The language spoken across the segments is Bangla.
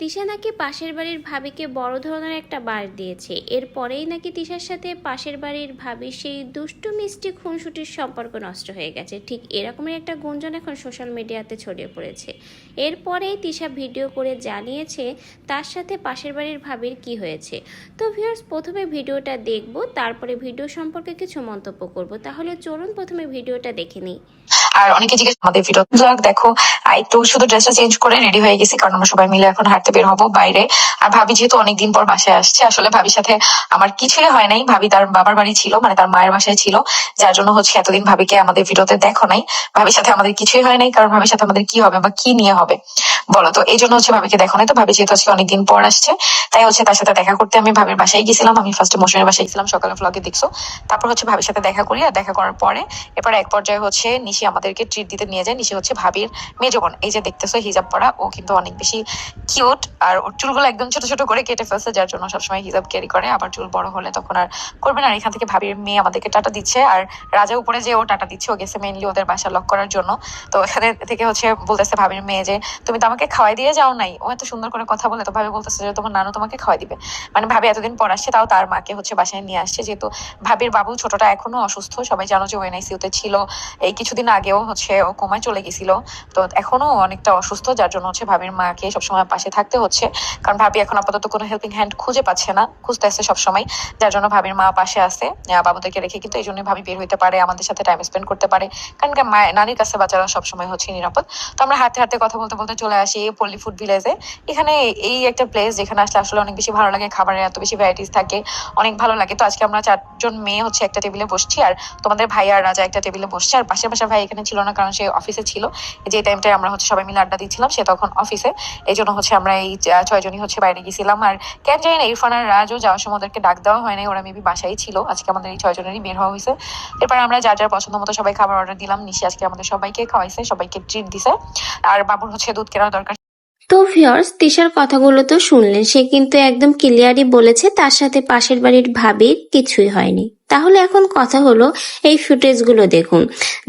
তিশা নাকি পাশের বাড়ির ভাবিকে বড় ধরনের একটা বার দিয়েছে। এরপরেই নাকি তিশার সাথে পাশের বাড়ির ভাবি সেই দুষ্টু মিষ্টি খুনসুটির সম্পর্ক নষ্ট হয়ে গেছে। ঠিক এরকমই একটা গুঞ্জন এখন সোশ্যাল মিডিয়াতে ছড়িয়ে পড়েছে। এরপরেই তিশা ভিডিও করে জানিয়েছে, তার সাথে পাশের বাড়ির ভাবির কি হয়েছে। তো ভিউয়ার্স, প্রথমে ভিডিওটা দেখব, তারপরে ভিডিও সম্পর্কে কিছু মন্তব্য করব। তাহলে চলুন প্রথমে ভিডিওটা দেখে নিই। আর অনেকে জিজ্ঞেস আমাদের ভিডিও ব্লগ দেখো। একটু শুধু ড্রেসটা চেঞ্জ করে রেডি হয়ে গেছি, কারণ আমরা সবাই মিলে এখন হাঁটতে বের হব বাইরে। আর ভাবি যেহেতু অনেকদিন পর বাসায় আসছে, আসলে ভাবির সাথে আমার কিছুই হয় নাই। ভাবি তার বাবার বাড়ি ছিল মানে তার মায়ের বাসায় ছিল, যার জন্য হচ্ছে এতদিন ভাবিকে আমাদের ভিডিওতে দেখো নাই। ভাবির সাথে আমাদের কিছুই হয় নাই, কারণ ভাবির সাথে আমাদের কি হবে বা কি নিয়ে হবে, বলো। তো এই জন্য হচ্ছে ভাবিকে দেখো নাই। তো ভাবি যেহেতু আজকে অনেকদিন পর আসছে, তাই হচ্ছে তার সাথে দেখা করতে আমি ভাবির বাসায় গেছিলাম। আমি ফার্স্টে মৌসুমের বাসায় গেছিলাম, সকালে ভ্লগে দেখছ। তারপর হচ্ছে ভাবির সাথে দেখা করি, আর দেখা করার পরে এবার এক পর্যায়ে হচ্ছে নিশি আমাদেরকে ট্রিট দিতে নিয়ে যায়। নিশি হচ্ছে ভাবির মেজ বোন। এই যে দেখতেছো হিজাব পরা, ও কিন্তু অনেক বেশি কিউট আর ওর চুলগুলো একদম ছোট ছোট করে কেটে ফেলছে, যার জন্য সবসময় হিজাব ক্যারি করে। আবার চুল বড় হলে তখন আর করবে না। আর এখান থেকে ভাবির মেয়ে আমাদেরকে টাটা দিচ্ছে, আর রাজা উপরে যে ও টাটা দিচ্ছে, ও গেছে মেইনলি ওদের বাসা লক করার জন্য। তো এখানে থেকে হচ্ছে বলতেছে ভাবির মেয়ে যে, তুমি তো আমাকে খাওয়াই দিয়ে যাও নাই। ও এত সুন্দর করে কথা বলে, তো ভাবি বলতেছে যে, তোমার নানু তোমাকে খাওয়াই দিবে। মানে ভাবি এতদিন পর আসছে, তাও তার মাকে হচ্ছে বাসায় নিয়ে আসছে। যেহেতু ভাবির বাবু ছোটটা এখনও অসুস্থ, সবাই জানো যে ওএনআইসিউতে ছিল। এই কিছুদিন আগেও হচ্ছে ও কোমায় চলে গেছিল। তো এখনও অনেকটা অসুস্থ, যার জন্য হচ্ছে ভাবির মাকে সবসময় পাশে থাকতে হচ্ছে। কারণ ভাবি এখন আপাতত কোনো হেল্পিং হ্যান্ড খুঁজে পাচ্ছে না, খুঁজতে আসছে সবসময়। যার জন্য ভাবির মা পাশে আছে বাবুদেরকে রেখে কিন্তু এই জন্য ভাবি বের হইতে পারে, আমাদের সাথে টাইম স্পেন্ড করতে পারে। কারণ নানির কাছে বাচ্চারা সবসময় হচ্ছে নিরাপদ। তো আমরা হাঁটতে হাঁটতে কথা বলতে বলতে চলে আসি এই পল্লী ফুড ভিলেজে এখানে এই একটা প্লেস যেখানে আসলে আসলে অনেক বেশি ভালো লাগে, খাবারের এত বেশি ভ্যারাইটিস থাকে, অনেক ভালো লাগে। তো আজকে আমরা চারজন মেয়ে হচ্ছে একটা টেবিলে বসছি, আর তোমাদের ভাই আর রাজা একটা টেবিলে বসছে। আর পাশে পাশে ভাই এখানে ছিল না, কারণ সে অফিসে ছিল। যে টাইমটায় আমরা হচ্ছে সবাই মিলে আড্ডা দিচ্ছিলাম, সে তখন অফিসে এই জন্য হচ্ছে আমরা এই চা- ছয়জনই হচ্ছে বাইরে গেছিলাম। আর কেন জানি না ইরফান আর রাজও যাওয়ার সময় ওদেরকে ডাক দেওয়া হয় নাই, ওরা মেবি বাসায় ছিল। আজকে আমাদের এই ছয়জনেরই বের হওয়া হয়েছে। এরপর আমরা যার যার পছন্দ মতো সবাই খাবার অর্ডার দিলাম। নিশি আজকে আমাদের সবাইকে খাওয়াইছে, সবাইকে ট্রিট দিছে। আর বাবুর হচ্ছে দুধ কেনার দরকার। তো ভিওর্স তিশার কথাগুলো তো শুনলেন। সে কিন্তু একদম ক্লিয়ারই বলেছে, তার সাথে পাশের বাড়ির ভাবির কিছুই হয়নি। তাহলে এখন কথা হলো এই ফুটেজগুলো দেখুন।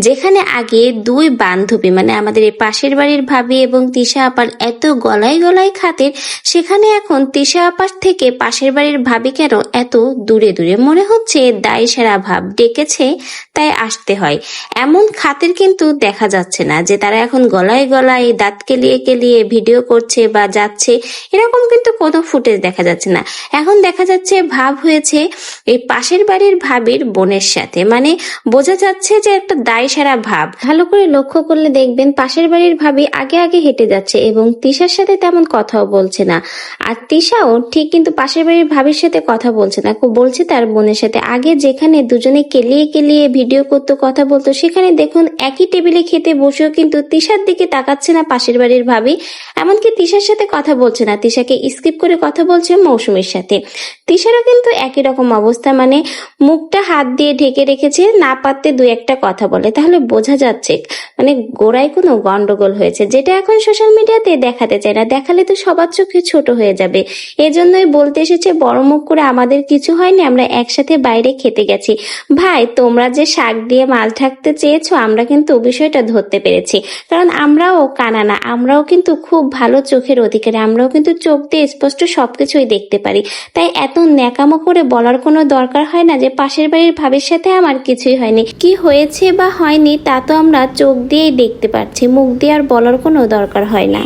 যেখানে আগে দুই বান্ধবী মানে আমাদের এই পাশের বাড়ির ভাবি এবং তিশা আপার এত গলায় গলায় খাতের, সেখানে এখন তিশা আপার থেকে পাশের বাড়ির ভাবি কেন এত দূরে দূরে? মনে হচ্ছে দায় সেরা ভাব ডেকেছে, তাই আসতে হয়। এমন খাতের কিন্তু দেখা যাচ্ছে না যে তারা এখন গলায় গলায় দাঁত কেলিয়ে কেলিয়ে ভিডিও করছে বা যাচ্ছে, এরকম কিন্তু কোনো ফুটেজ দেখা যাচ্ছে না। এখন দেখা যাচ্ছে ভাব হয়েছে, এই পাশের বাড়ির ভাবির বোনের সাথে। মানে বোঝা যাচ্ছে যে একটা দায় সারা ভাব। ভালো করে লক্ষ্য করলে দেখবেন পাশের বাড়ির ভাবি আগে আগে হেঁটে যাচ্ছে এবং তিশার সাথে তেমন কথাও বলছে না। আর তিশাও ঠিক কিন্তু পাশের বাড়ির ভাবির সাথে কথা বলছে না। বলছে তার বোনের সাথে। আগে যেখানে দুজনে কেলিয়ে কেলিয়ে ভিডিও করতো, কথা বলতো, সেখানে দেখুন একই টেবিলে খেতে বসেও কিন্তু তিশার দিকে তাকাচ্ছে না পাশের বাড়ির ভাবি। এমনকি তিশার সাথে কথা বলছে না। তিশাকে স্কিপ করে কথা বলছে মৌসুমীর সাথে। তিশারও কিন্তু একই রকম অবস্থা। মানে মুখটা হাত দিয়ে ঢেকে রেখেছে, না পারতে দু একটা কথা বলে। তাহলে বোঝা যাচ্ছে মানে গোড়ায় কোনো গন্ডগোল হয়েছে, যেটা এখন সোশ্যাল মিডিয়াতে দেখাতে চায় না। দেখালে তো সবার চোখে ছোট হয়ে যাবে। এজন্যই বলতে এসেছে, বড় মুখ করে আমাদের কিছু হয়নি, আমরা একসাথে বাইরে খেতে গেছি। ভাই, তোমরা যে শাক দিয়ে মাছ ঢাকতে চেয়েছো, আমরা কিন্তু বিষয়টা ধরতে পেরেছি। কারণ আমরাও কানা না আমরাও কিন্তু খুব ভালো চোখের অধিকারী, আমরাও কিন্তু চোখ দিয়ে স্পষ্ট সবকিছুই দেখতে পারি। তাই এত ন্যাকামো করে বলার কোনো দরকার হয় না যে পাশের বাড়ির ভাবের সাথে আমার কিছুই হয়নি। কি হয়েছে বা হয়নি তা তো আমরা চোখ দিয়েই দেখতে পাচ্ছি মুখ দিয়ে আর বলার কোনো দরকার হয় না।